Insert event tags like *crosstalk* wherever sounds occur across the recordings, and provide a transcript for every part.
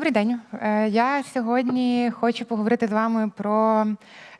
Добрий день. Е, Я сьогодні хочу поговорити з вами про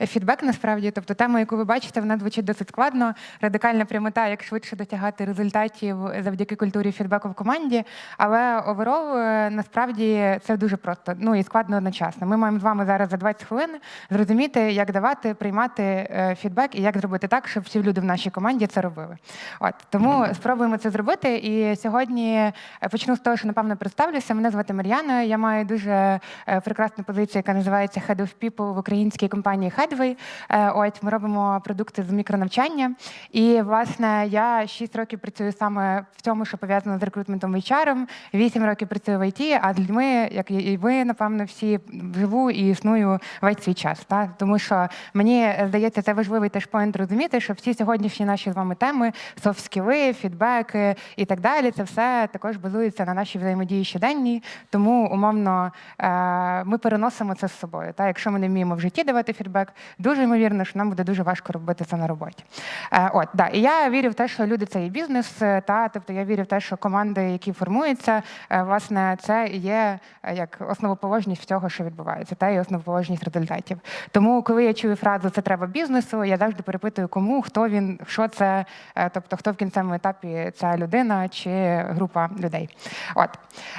фідбек. Насправді, тобто тема, яку ви бачите, вона звучить досить складно. Радикальна прямота, як швидше досягати результатів завдяки культурі фідбеку в команді. Але оверол насправді це дуже просто. Ну і складно одночасно. Ми маємо з вами зараз за 20 хвилин зрозуміти, як давати, приймати е, фідбек і як зробити так, щоб всі люди в нашій команді це робили. От тому спробуємо це зробити. І сьогодні е, почну з того, що напевно представлюся. Мене звати Мар'яна. Я маю дуже е, прекрасну позицію, яка називається Head of People в українській компанії Headway. Е, От ми робимо продукти з мікронавчання. І власне я 6 років працюю саме в цьому, що пов'язано з рекрутментом HR, 8 років працюю в ІТ, а з людьми, як і ви, напевно, всі живу і існую весь свій час. Та? Тому що мені здається, це важливий теж поінт розуміти, що всі сьогоднішні наші з вами теми, софт-скіли, фідбеки і так далі, це все також базується на нашій взаємодії щоденній. Тому умовно е, ми переносимо це з собою. Та? Якщо ми не вміємо в житті давати фідбек, дуже ймовірно, що нам буде дуже важко робити це на роботі. Е, От, да. І я вірю в те, що люди це і бізнес, е, та тобто я вірю в те, що команди, які формуються, власне, це є як основоположність всього, що відбувається, та і основоположність результатів. Тому, коли я чую фразу Це треба бізнесу, я завжди перепитую, кому, хто він, що це, тобто хто в кінцевому етапі ця людина чи група людей. От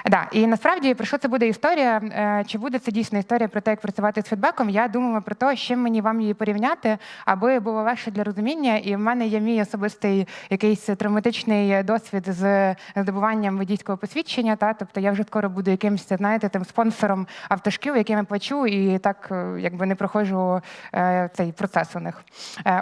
да. І насправді про що це буде історія? Е, Чи буде це дійсно історія про те, як працювати з фідбеком? Я думаю про те, чим мені вам її порівняти, аби було легше для розуміння. І в мене є мій особистий якийсь травматичний досвід з здобуванням водійського посвідчення. Та тобто я вже скоро буду якимось, знаєте, тим спонсором автошкіл, яким я плачу, і так е, якби не проходжу е, цей процес у них.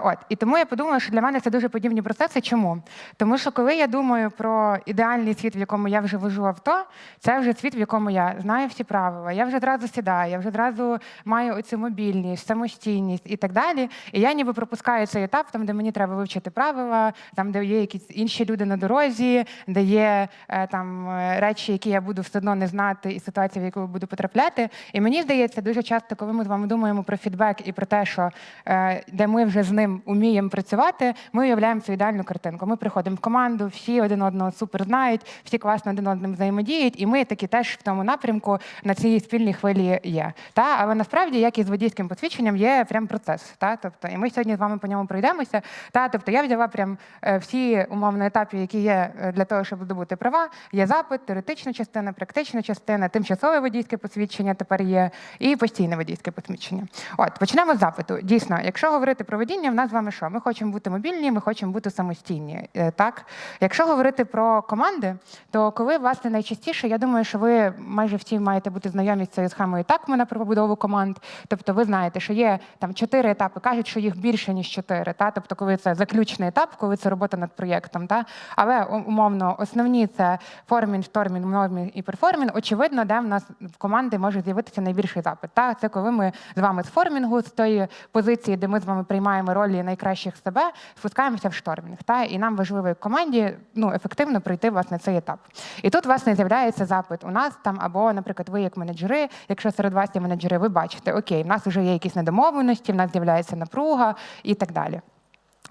От і тому я подумала, що для мене це дуже подібні процеси. Чому? Тому що коли я думаю про ідеальний світ, в якому я вже вожу авто, це вже світ, в якому я знаю всі правила, я вже одразу сідаю, я вже одразу маю оцю мобільність, самостійність і так далі. І я ніби пропускаю цей етап, там, де мені треба вивчити правила, там, де є якісь інші люди на дорозі, де є е, там е, речі, які я буду все одно не знати, і ситуації, в яку буду потрапляти. І мені здається, дуже часто, коли ми з вами думаємо про фідбек і про те, що е, де ми вже з ним уміємо працювати, ми уявляємо цю ідеальну картинку. Ми приходимо в команду, всі один одного супер знають, всі класно один одним взаємодіють, і ми такі теж в тому напрямку на цій спільній хвилі є. Та але насправді, як і з водійським посвідченням, є прям процес. Та тобто, і ми сьогодні з вами по ньому пройдемося. Та тобто я взяла прям е, всі умовно етапи, які є е, для того, щоб здобути права. Є запит, теоретична частина, практична частина, тимчасове водійське посвідчення тепер є, і постійне водійське посвідчення. От почнемо з запиту. Дійсно, якщо говорити про водіння, в нас з вами що? Ми хочемо бути мобільні, ми хочемо бути самостійні. Е, Так, якщо говорити про команди, то коли власне найчастіше, я думаю, що ви майже всі маєте бути знайомі з цією схемою такмана про побудову команд. Тобто, ви знаєте, що є там чотири етапи, кажуть, що їх більше ніж чотири. Та тобто, коли це заключний етап, коли це робота над проєктом. Та але умовно основні це формінг, штормінг, нормінг і перформінг. Очевидно, де в нас в команди може з'явитися найбільший запит. Та це коли ми з вами з формінгу, з тої позиції, де ми з вами приймаємо ролі найкращих себе, спускаємося в штормінг. Та і нам важливо як команді ну ефективно пройти власне цей етап. І тут власне з'являється запит. У нас там або, наприклад, ви як менеджери, якщо серед вас є менеджери, ви бачите, окей, в нас вже є якісь недомовленості, в нас з'являється напруга і так далі.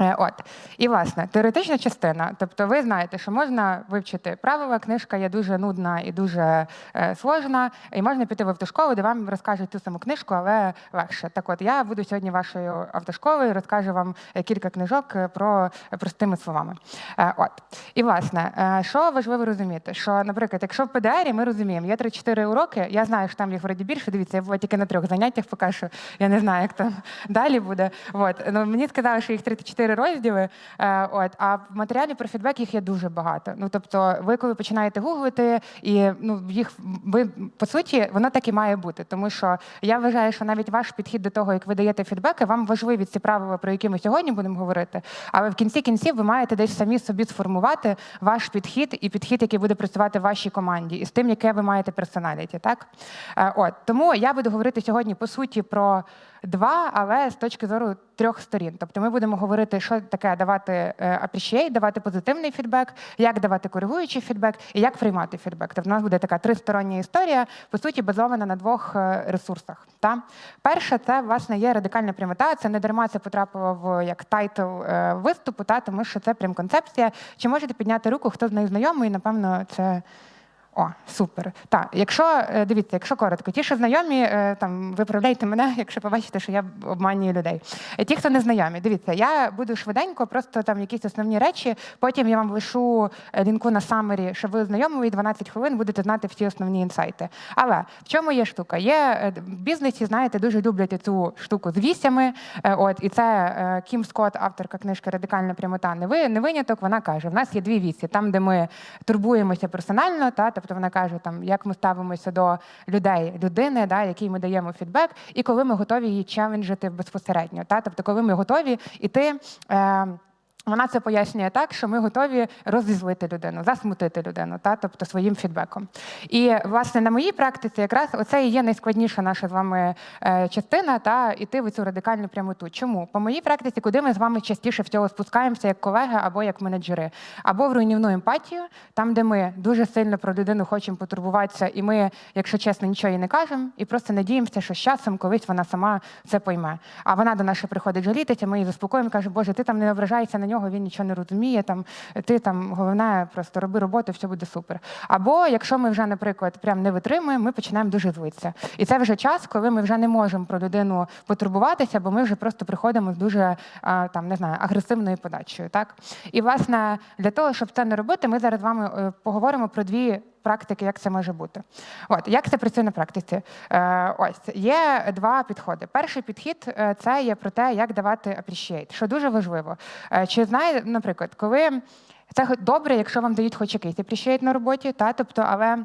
Е, От і власне теоретична частина. Тобто, ви знаєте, що можна вивчити правила. Книжка є дуже нудна і дуже е, сложна, і можна піти в автошколу, де вам розкажуть ту саму книжку, але легше. Так, от я буду сьогодні вашою автошколою, розкажу вам е, кілька книжок е, про простими словами. Е, От і власне, е, що важливо розуміти, що, наприклад, якщо в ПДРі ми розуміємо, є 3-4 уроки, я знаю, що там їх вроді більше. Дивіться, я була тільки на трьох заняттях, поки що я не знаю, як там *laughs* далі буде. От ну мені сказали, що їх 34 розділи. Е, От а в матеріалі про фідбек їх є дуже багато. Ну тобто, ви коли починаєте гуглити, і ну їх ви по суті воно так і має бути, тому що я вважаю, що навіть ваш підхід до того, як ви даєте фідбеки, вам важливі ці правила, про які ми сьогодні будемо говорити. Але в кінці кінців ви маєте десь самі собі сформувати ваш підхід і підхід, який буде працювати в вашій команді, і з тим, яке ви маєте персоналіті. Так Е, от тому я буду говорити сьогодні по суті про два, але з точки зору трьох сторін. Тобто ми будемо говорити, що таке давати appreciate, давати позитивний фідбек, як давати коригуючий фідбек і як приймати фідбек. Тобто у нас буде така тристороння історія, по суті, базована на двох е, ресурсах. Та? Перше, це власне є радикальна прямота. Це не дарма це потрапило в як тайтл е, виступу, та тому що це прям концепція. Чи можете підняти руку, хто з нею знайомий? Напевно, це. О, супер. Так, якщо е, дивіться, якщо коротко, ті, що знайомі, е, там виправляйте мене, *laughs* якщо побачите, що я обманюю людей. Е, Ті, хто не знайомі, дивіться, я буду швиденько, просто там якісь основні речі. Потім я вам лишу лінку на самері, щоб ви знайомі і 12 хвилин будете знати всі основні інсайти. Але в чому є штука? Є в бізнесі, знаєте, дуже люблять цю штуку з вісями. От і це Кім Скотт, авторка книжки Радикальна прямота. Не ви не виняток. Вона каже: в нас є дві вісі, там, де ми турбуємося персонально, та тобто вона каже, там як ми ставимося до людей, людини, да, якій ми даємо фідбек, і коли ми готові її челенджити безпосередньо. Та тобто, коли ми готові іти. Е, вона це пояснює так, що ми готові розізлити людину, засмутити людину, та тобто своїм фідбеком. І власне на моїй практиці, якраз оце і є найскладніша наша з вами е, частина, та іти в цю радикальну прямоту. Чому? По моїй практиці, куди ми з вами частіше всього спускаємося як колеги або як менеджери, або в руйнівну емпатію, там, де ми дуже сильно про людину хочемо потурбуватися, і ми, якщо чесно, нічого їй не кажемо, і просто надіємося, що з часом колись вона сама це пойме. А вона до нас приходить жалітися, ми її заспокоїмо, каже, Боже, ти там не ображайся на нього, він нічого не розуміє. Там ти там головне, просто роби роботу, все буде супер. Або якщо ми вже, наприклад, прям не витримуємо, ми починаємо дуже злитися. І це вже час, коли ми вже не можемо про людину потурбуватися, бо ми вже просто приходимо з дуже там не знаю агресивною подачею. Так і власне для того, щоб це не робити, ми зараз з вами е, поговоримо про дві. Практики, як це може бути. От як це працює на практиці? Е, ось є два підходи. Перший підхід е, це є про те, як давати appreciate, що дуже важливо. Е, чи знає, наприклад, коли це добре, якщо вам дають хоч якийсь appreciate на роботі, та тобто, але.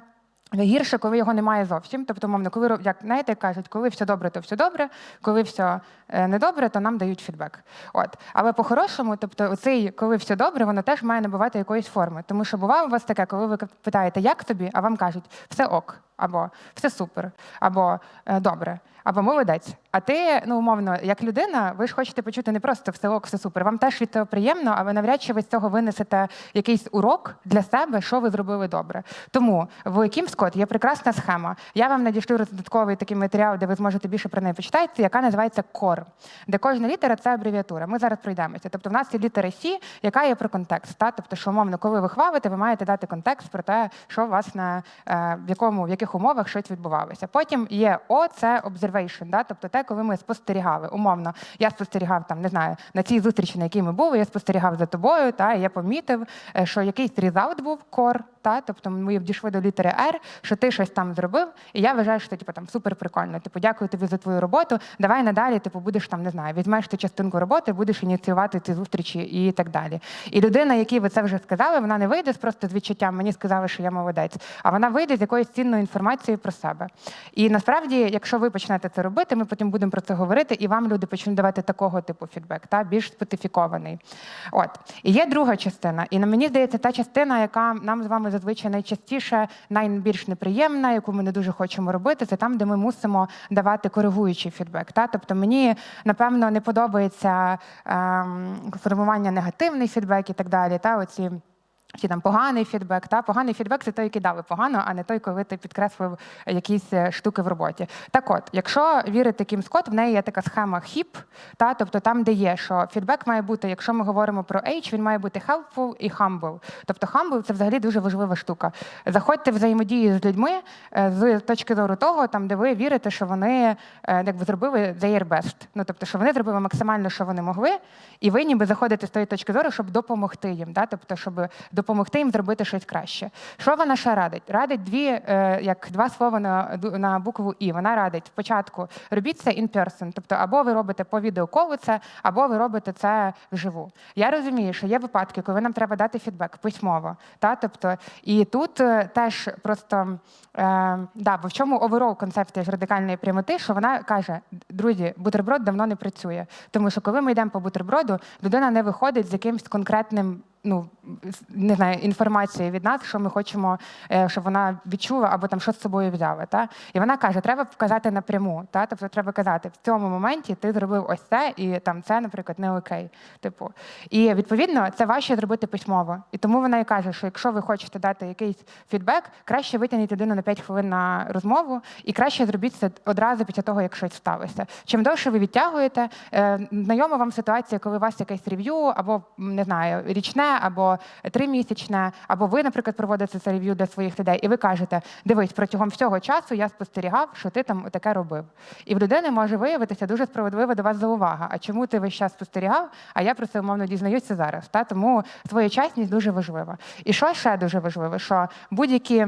Гірше, коли його немає зовсім. Тобто, мовно, коли як знаєте, кажуть, коли все добре, то все добре, коли все е, недобре, то нам дають фідбек. От. Але по-хорошому, тобто, оцей, коли все добре, воно теж має набувати якоїсь форми. Тому що буває у вас таке, коли ви питаєте, як тобі, а вам кажуть, все ок, або все супер, або е, добре, або молодець. А ти, ну умовно, як людина, ви ж хочете почути не просто все ок, все супер. Вам теж від цього приємно, але навряд чи ви з цього винесете якийсь урок для себе, що ви зробили добре. Тому в Кімскот є прекрасна схема. Я вам надішлю додатковий такий матеріал, де ви зможете більше про неї почитати, яка називається CORE, де кожна літера це абревіатура. Ми зараз пройдемося. Тобто, в нас є літера Сі, яка є про контекст. Та? Тобто, що умовно, коли ви хвалите, ви маєте дати контекст про те, що на е, в якому в яких умовах щось відбувалося. Потім є О, це observation, да? тобто те, коли ми спостерігали. Умовно, я спостерігав там, не знаю, на цій зустрічі, на якій ми були, я спостерігав за тобою, та і я помітив, е, що якийсь результат був кор, та тобто ми дійшли до літери R, що ти щось там зробив, і я вважаю, що це типу, там супер прикольно. Типу, дякую тобі за твою роботу. Давай надалі, типу, будеш там, не знаю, візьмеш ти частинку роботи, будеш ініціювати ці зустрічі і так далі. І людина, якій ви це вже сказали, вона не вийде просто з відчуттям, мені сказали, що я молодець, а вона вийде з якоюсь цінною інформацією про себе. І насправді, якщо ви почнете це робити, ми потім будемо про це говорити, і вам люди почнуть давати такого типу фідбек, та більш специфікований. От і є друга частина, і на мені здається, та частина, яка нам з вами зазвичай найчастіше, найбільш неприємна, яку ми не дуже хочемо робити, це там, де ми мусимо давати коригуючий фідбек. Та тобто мені напевно не подобається ем, формування негативний фідбек і так далі. Та оці. Чи там поганий фідбек, та поганий фідбек це той, який дали погано, а не той, коли ти підкреслив якісь е, штуки в роботі. Так от, якщо вірити Кім Скотт, в неї є така схема HIP, та тобто там, де є, що фідбек має бути, якщо ми говоримо про H, він має бути helpful і humble. Тобто humble – це взагалі дуже важлива штука. Заходьте в взаємодію з людьми е, з точки зору того, там де ви вірите, що вони е, якби зробили their best. Ну тобто, що вони зробили максимально, що вони могли, і ви ніби заходите з тої точки зору, щоб допомогти їм, да? тобто, щоб допомогти їм зробити щось краще. Що вона ще радить? Радить дві, е, як два слова на, на букву І. Вона радить спочатку робіть це in person, тобто або ви робите по відеоколу це, або ви робите це вживу. Я розумію, що є випадки, коли нам треба дати фідбек письмово. Та? Тобто, і тут е, теж просто е, да, бо в чому оверол концепція ж радикальної прямоти, що вона каже: друзі, бутерброд давно не працює. Тому що коли ми йдемо по бутерброду, людина не виходить з якимось конкретним. Ну не знаю, інформації від нас, що ми хочемо, е, щоб вона відчула або там що з собою взяла. Та? І вона каже, треба показати напряму. Та? Тобто треба казати, в цьому моменті ти зробив ось це, і там це, наприклад, не окей. Типу. І відповідно це важче зробити письмово. І тому вона і каже, що якщо ви хочете дати якийсь фідбек, краще витягніть людину на 5 хвилин на розмову, і краще зробіть це одразу після того, як щось сталося. Чим довше ви відтягуєте, е, знайома вам ситуація, коли у вас якесь рев'ю або не знаю, річне або тримісячне, або ви, наприклад, проводите це рев'ю для своїх людей, і ви кажете: дивись, протягом всього часу я спостерігав, що ти там таке робив. І в людини може виявитися дуже справедлива до вас заувага. А чому ти весь час спостерігав? А я про це умовно дізнаюся зараз. Та тому своєчасність дуже важлива. І що ще дуже важливо, що будь-які.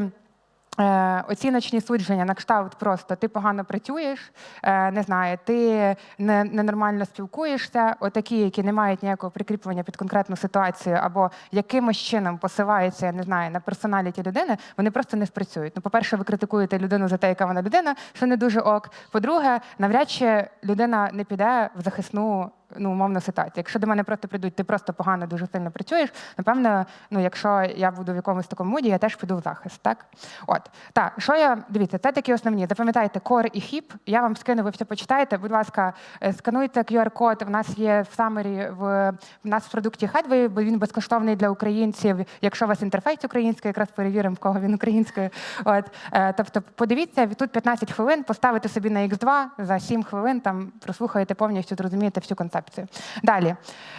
Е, оціночні судження на кшталт просто ти погано працюєш, е, не знаю, ти не, ненормально спілкуєшся, отакі, які не мають ніякого прикріплення під конкретну ситуацію, або якимось чином посилаються, я не знаю, на персоналіті людини, вони просто не спрацюють. Ну, по-перше, ви критикуєте людину за те, яка вона людина, що не дуже ок. По-друге, навряд чи людина не піде в захисну ну, умовну ситуацію. Якщо до мене просто прийдуть, ти просто погано дуже сильно працюєш. Напевно, ну якщо я буду в якомусь такому моді, я теж піду в захист. Так, от так, що я дивіться, це такі основні. Запам'ятайте core і хіп. Я вам скину, ви все почитаєте. Будь ласка, е, скануйте QR-код. В нас є в самері в, в нас в продукті Headway, бо він безкоштовний для українців. Якщо у вас інтерфейс український, якраз перевіримо, в кого він українською. От е, тобто, подивіться, тут 15 хвилин, поставите собі на X2, за 7 хвилин там прослухаєте повністю, зрозумієте всю концепцію. Далі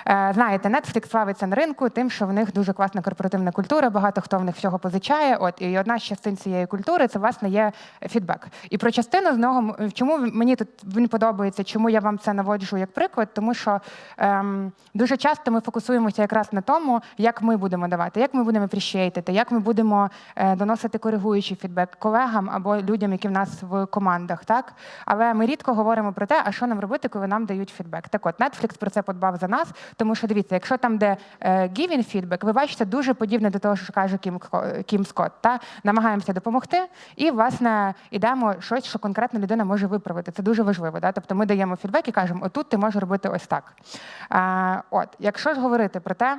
Е, знаєте, Netflix славиться на ринку тим, що в них дуже класна корпоративна культура, багато хто в них всього позичає. От і одна з частин цієї культури це власне є фідбек. І про частину з нього чому мені тут він подобається, чому я вам це наводжу як приклад, тому що ем, дуже часто ми фокусуємося якраз на тому, як ми будемо давати, як ми будемо апріщейтити, як ми будемо е, доносити коригуючий фідбек колегам або людям, які в нас в командах, так але ми рідко говоримо про те, а що нам робити, коли нам дають фідбек. Так от Netflix про це подбав за нас, тому що дивіться, якщо там де е, giving feedback, ви бачите дуже подібне до того, що каже Кім, Кім Скотт. Та намагаємося допомогти, і власне ідемо щось, що конкретна людина може виправити. Це дуже важливо. Да? Тобто ми даємо фідбек і кажемо, отут ти можеш робити ось так. А, от, якщо ж говорити про те.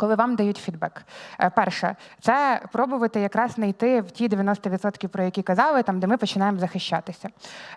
Коли вам дають фідбек, Е, перше, це пробувати якраз знайти в ті 90%, про які казали, там де ми починаємо захищатися.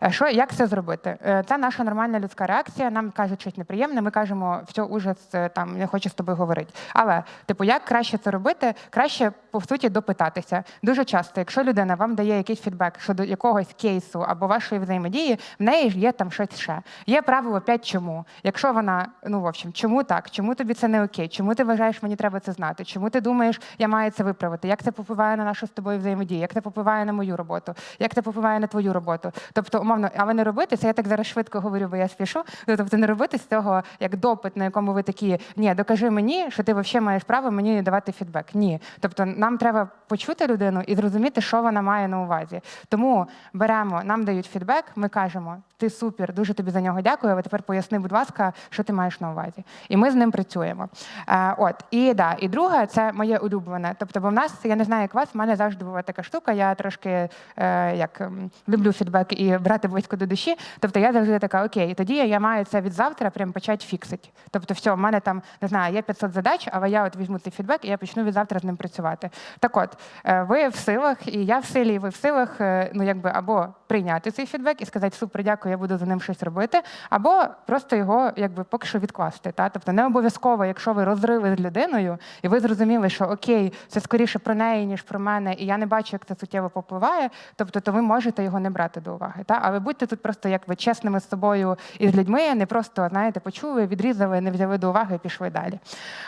Е, Що як це зробити? Е, Це наша нормальна людська реакція. Нам кажуть щось неприємне. Ми кажемо, все ужас, там не хочу з тобою говорити. Але, типу, як краще це робити? Краще по суті допитатися. Дуже часто, якщо людина вам дає якийсь фідбек щодо якогось кейсу або вашої взаємодії, в неї ж є там щось ще. Є правило 5 чому. Якщо вона, ну в общем, чому так? Чому тобі це не окей? Чому ти вважаєш, мені треба це знати? Чому ти думаєш, я маю це виправити? Як це попливає на нашу з тобою взаємодію? Як це попливає на мою роботу? Як це попливає на твою роботу? Тобто, умовно, але не робити це. Я так зараз швидко говорю, бо я спішу. Тобто, не робити з цього як допит, на якому ви такі ні, докажи мені, що ти взагалі маєш право мені давати фідбек. Ні, тобто нам треба почути людину і зрозуміти, що вона має на увазі. Тому беремо, нам дають фідбек, ми кажемо, ти супер, дуже тобі за нього дякую. Але тепер поясни, будь ласка, що ти маєш на увазі. І ми з ним працюємо. Е, от і да, і друге, це моє улюблене. Тобто, бо в нас, я не знаю, як вас, в мене завжди була така штука. Я трошки е, як люблю фідбек і брати близько до душі. Тобто я завжди така, окей, тоді я маю це від завтра прям почати фіксити. Тобто, все, в мене там не знаю, є 500 задач, але я от візьму цей фідбек і я почну від завтра з ним працювати. Так от, е, ви в силах, і я в силі, і ви в силах, е, ну якби або прийняти цей фідбек і сказати, супер, дякую, я буду за ним щось робити, або просто його якби поки що відкласти. Та? Тобто не обов'язково, якщо ви розрили з людиною, і ви зрозуміли, що окей, це скоріше про неї, ніж про мене, і я не бачу, як це суттєво попливає, тобто то ви можете його не брати до уваги. Та? Але будьте тут просто як ви чесними з собою і з людьми, не просто, знаєте, почули, відрізали, не взяли до уваги і пішли далі.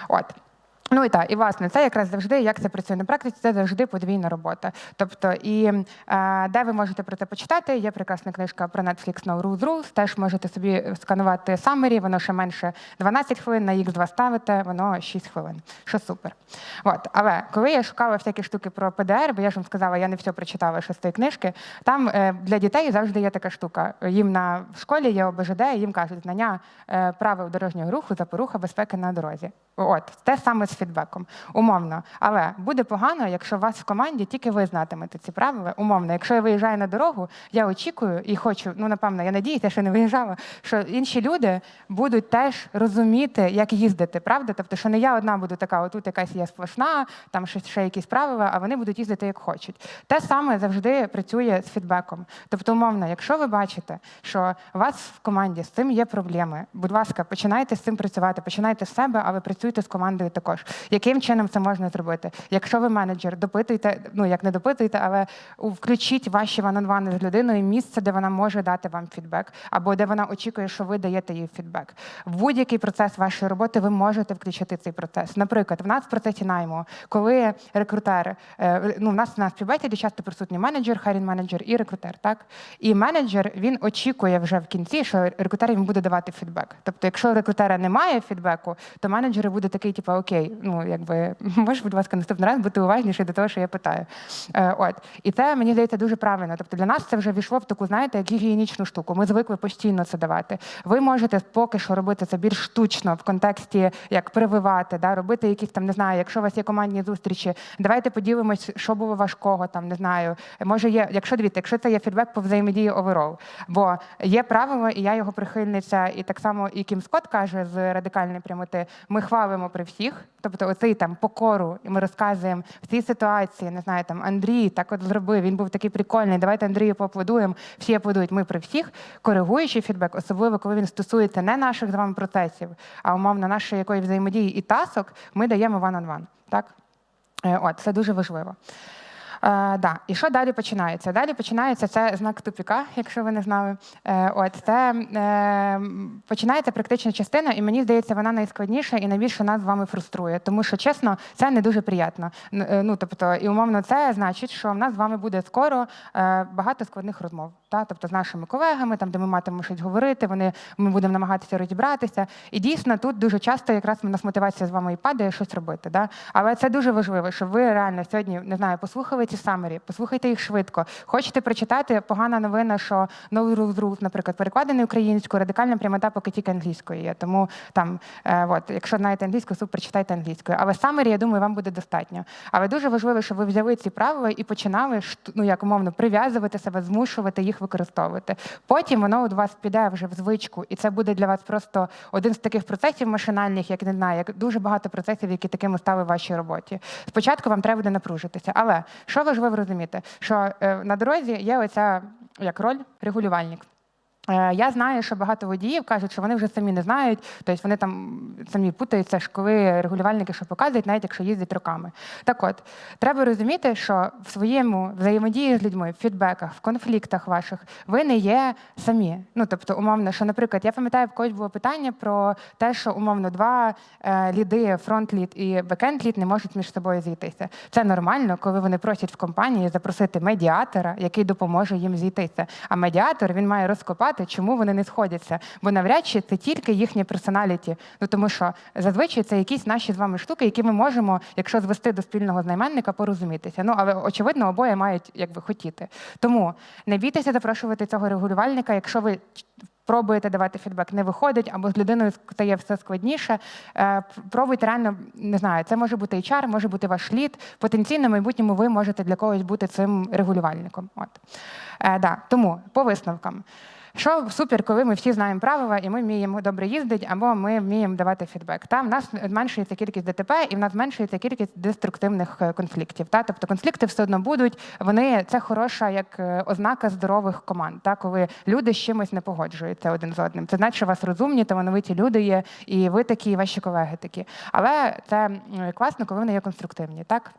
От. Ну і так, і власне, це якраз завжди, як це працює на практиці, це завжди подвійна робота. Тобто, і е, де ви можете про це почитати, є прекрасна книжка про Netflix No Rules Rules, теж можете собі сканувати summary, воно ще менше 12 хвилин, на X2 ставите, воно 6 хвилин, що супер. От, але коли я шукала всякі штуки про ПДР, бо я ж вам сказала, я не все прочитала ще з тієї книжки, там е, для дітей завжди є така штука. Їм на в школі є ОБЖД, їм кажуть знання е, правил дорожнього руху, запоруха безпеки на дорозі. От, те саме фідбеком, умовно. Але буде погано, якщо вас в команді тільки ви знатимете ці правила. Умовно, якщо я виїжджаю на дорогу, я очікую і хочу, ну напевно, я надіюся, що не виїжджала, що інші люди будуть теж розуміти, як їздити, правда? Тобто, що не я одна буду така, отут якась є сплошна, там щось ще якісь правила, а вони будуть їздити як хочуть. Те саме завжди працює з фідбеком. Тобто, умовно, якщо ви бачите, що у вас в команді з цим є проблеми, будь ласка, починайте з цим працювати, починайте з себе, але працюйте з командою також. Яким чином це можна зробити? Якщо ви менеджер, допитуйте, ну як не допитуйте, але включіть ваші ван-он-вани з людиною місце, де вона може дати вам фідбек, або де вона очікує, що ви даєте їй фідбек. Будь-який процес вашої роботи ви можете включити цей процес. Наприклад, в нас в процесі найму, коли рекрутер, е, ну в нас на співбесіді часто присутній менеджер, хайрін менеджер і рекрутер, так і менеджер він очікує вже в кінці, що рекрутер їм буде давати фідбек. Тобто, якщо рекрутера немає фідбеку, то менеджер буде такий, типу, окей, ну якби *laughs* можеш, будь ласка, наступний раз бути уважніший до того, що я питаю. Е, от і це мені здається дуже правильно. Тобто для нас це вже війшло в таку, знаєте, як гігієнічну штуку. Ми звикли постійно це давати. Ви можете поки що робити це більш штучно в контексті як прививати, да, робити якісь там, не знаю, якщо у вас є командні зустрічі, давайте поділимось, що було важкого, там не знаю. Може, є, якщо дивіться, якщо це є фідбек по взаємодії оверол, бо є правило, і я його прихильниця, і так само і Кім Скотт каже з радикальної прямоти: ми хвалимо при всіх, тобто оцей там покору, і ми розказуємо в цій ситуації, не знаю, там Андрій так от зробив, він був такий прикольний. Давайте Андрію поаплодуємо. Всі аплодують. Ми при всіх коригуючий фідбек, особливо коли він стосується не наших з вами процесів, а умовно нашої якої взаємодії і тасок, ми даємо one-on-one. Так? Е, От, це дуже важливо. Е, да. І що далі починається? Далі починається це знак тупіка, якщо ви не знали. Е, от це е, починається практична частина, і мені здається, вона найскладніша і найбільше нас з вами фруструє. Тому що, чесно, це не дуже приємно. Е, Ну тобто, і умовно, це значить, що в нас з вами буде скоро е, багато складних розмов. Та? Тобто з нашими колегами, там де ми матимемо щось говорити, вони ми будемо намагатися розібратися. І дійсно тут дуже часто якраз у нас мотивація з вами і падає щось робити. Да? Але це дуже важливо, щоб ви реально сьогодні не знаю, послухали ці самері, послухайте їх швидко. Хочете прочитати погана новина, що No Rules Rules, наприклад, перекладений українською, радикальна прямота поки тільки англійською є. Тому там, е, от, якщо знаєте англійську, супер читайте англійською. Але самері, я думаю, вам буде достатньо. Але дуже важливо, щоб ви взяли ці правила і починали ну, як умовно прив'язувати себе, змушувати їх використовувати. Потім воно у вас піде вже в звичку, і це буде для вас просто один з таких процесів машинальних, як не знаю, як дуже багато процесів, які такими стали в вашій роботі. Спочатку вам треба буде напружитися. Але що важливо розуміти, що е, на дорозі є оця як роль регулювальник. Е, Я знаю, що багато водіїв кажуть, що вони вже самі не знають, тобто вони там самі путаються, коли регулювальники що показують, навіть якщо їздять роками. Так от, треба розуміти, що в своєму взаємодії з людьми, в фідбеках, в конфліктах ваших ви не є самі. Ну тобто, умовно, що, наприклад, я пам'ятаю, в когось було питання про те, що умовно два е, ліди, фронт-лід і бекенд-лід не можуть між собою зійтися. Це нормально, коли вони просять в компанії запросити медіатора, який допоможе їм зійтися. А медіатор він має розкопати, чому вони не сходяться. Бо навряд чи це тільки їхнє персоналіті. Ну тому що зазвичай це якісь наші з вами штуки, які ми можемо, якщо звести до спільного знайменника, порозумітися. Ну але очевидно, обоє мають якби хотіти. Тому не бійтеся запрошувати цього регулювальника, якщо ви. Пробуєте давати фідбек, не виходить, або з людиною стає все складніше. Е, Пробуйте реально, не знаю, це може бути HR, може бути ваш лід. Потенційно, в майбутньому ви можете для когось бути цим регулювальником. От. Е, да. Тому по висновкам. Що супер, коли ми всі знаємо правила і ми вміємо добре їздити, або ми вміємо давати фідбек. Та в нас зменшується кількість ДТП, і в нас зменшується кількість деструктивних е, конфліктів. Та тобто конфлікти все одно будуть. Вони це хороша як е, ознака здорових команд. Та коли люди з чимось не погоджуються один з одним. Це значить, що у вас розумні, талановиті люди є, і ви такі, і ваші колеги такі. Але це класно, коли вони є конструктивні. Так.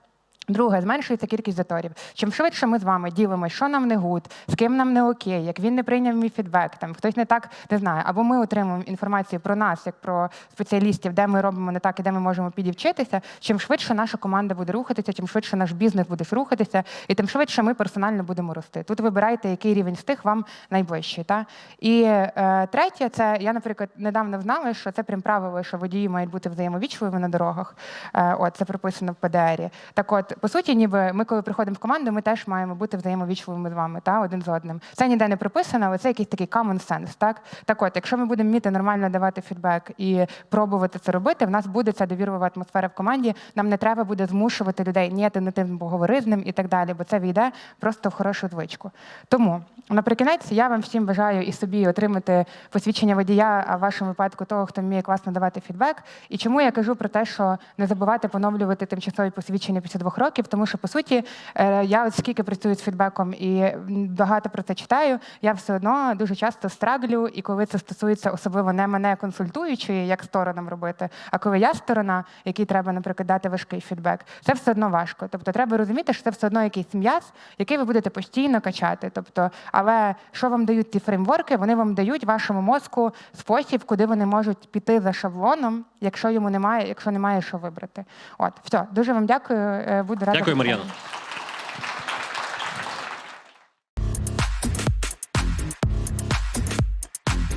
Друге, зменшується кількість заторів. Чим швидше ми з вами ділимося, що нам не гуд, з ким нам не окей, як він не прийняв мій фідбек, там хтось не так не знає, або ми отримуємо інформацію про нас, як про спеціалістів, де ми робимо не так і де ми можемо підівчитися. Чим швидше наша команда буде рухатися, чим швидше наш бізнес буде рухатися, і тим швидше ми персонально будемо рости. Тут вибирайте, який рівень з тих вам найближчий. Та? І е, третє, це я, наприклад, недавно знала, що це прям правило, що водії мають бути взаємовічливими на дорогах. Е, от це прописано в ПДРі. Так от, по суті, ніби ми, коли приходимо в команду, ми теж маємо бути взаємовічливими з вами, та один з одним. Це ніде не прописано, але це якийсь такий common sense. Так, так от, якщо ми будемо вміти нормально давати фідбек і пробувати це робити, в нас буде ця довірлива атмосфера в команді. Нам не треба буде змушувати людей, ні, ти не тим поговори з ним і так далі, бо це війде просто в хорошу звичку. Тому Наприкінець я вам всім бажаю і собі отримати посвідчення водія, а в вашому випадку того, хто вміє класно давати фідбек. І чому я кажу про те, що не забувати поновлювати тимчасові посвідчення після двох років, тому що по суті е, я от скільки працюю з фідбеком і багато про це читаю, я все одно дуже часто страглю, і коли це стосується особливо не мене консультуючої, як сторонам робити, а коли я сторона, якій треба, наприклад, дати важкий фідбек, це все одно важко. Тобто треба розуміти, що це все одно якийсь м'яз, який ви будете постійно качати. Тобто, але що вам дають ці фреймворки? Вони вам дають вашому мозку спосіб, куди вони можуть піти за шаблоном, якщо йому немає, якщо немає що вибрати. От, все, дуже вам дякую. е, Буду рада. Дякую, запитанням.